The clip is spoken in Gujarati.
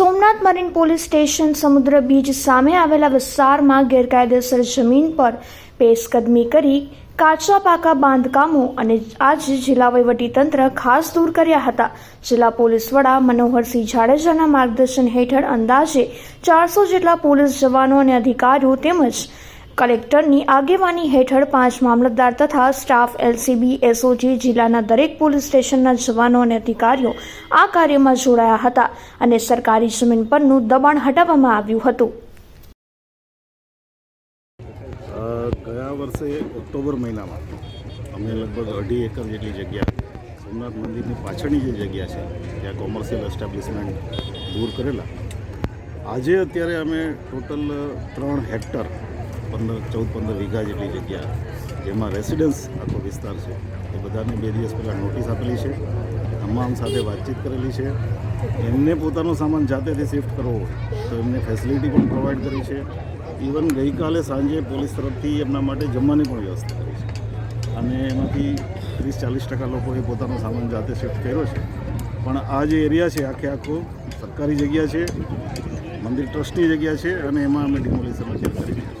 સોમનાથ મરીન પોલીસ સ્ટેશન સમુદ્ર બીચ સામે આવેલા વિસ્તારમાં ગેરકાયદેસર જમીન પર પેશકદમી કરી કાચા પાકા બાંધકામો અને આજે જિલ્લા વહીવટીતંત્ર ખાસ દૂર કર્યા હતા. જિલ્લા પોલીસ વડા મનોહરસિંહ જાડેજાના માર્ગદર્શન હેઠળ અંદાજે ચારસો જેટલા પોલીસ જવાનો અને અધિકારીઓ તેમજ કલેક્ટરની આગેવાની હેઠળ પાંચ મામલતદાર તથા સ્ટાફ, એલસીબી, એસઓજી, જિલ્લાના દરેક પોલીસ સ્ટેશનના જવાનો અને અધિકારીઓ આ કાર્યમાં જોડાયા હતા અને સરકારી જમીન પરનું દબાણ હટાવવામાં આવ્યું હતું. ગયા વર્ષે ઓક્ટોબર મહિનામાં અમે લગભગ અઢી એકર જેટલી જગ્યા, સોમનાથ મંદિરની પાછળની જે જગ્યા છે ત્યાં કોમર્શિયલ એસ્ટાબ્લિશમેન્ટ દૂર કરેલા, આજે અત્યારે અમે ટોટલ ત્રણ હેક્ટર પંદર, ચૌદ, પંદર વીઘા જેટલી જગ્યા જેમાં રેસિડન્સ આખો વિસ્તાર છે. એ બધાને બે દિવસ પહેલાં નોટિસ આપેલી છે. તમામ સાથે વાતચીત કરેલી છે. એમને પોતાનો સામાન જાતેથી શિફ્ટ કરવો તો એમને ફેસિલિટી પણ પ્રોવાઈડ કરી છે. ઇવન ગઈકાલે સાંજે પોલીસ તરફથી એમના માટે જમવાની પણ વ્યવસ્થા કરી છે. અને એમાંથી ત્રીસ, ચાલીસ ટકા લોકોએ પોતાનો સામાન જાતે શિફ્ટ કર્યો છે. પણ આ જે એરિયા છે, આખે આખો સરકારી જગ્યા છે, મંદિર ટ્રસ્ટની જગ્યા છે અને એમાં અમે ડિમોલિશન અત્યારે કરી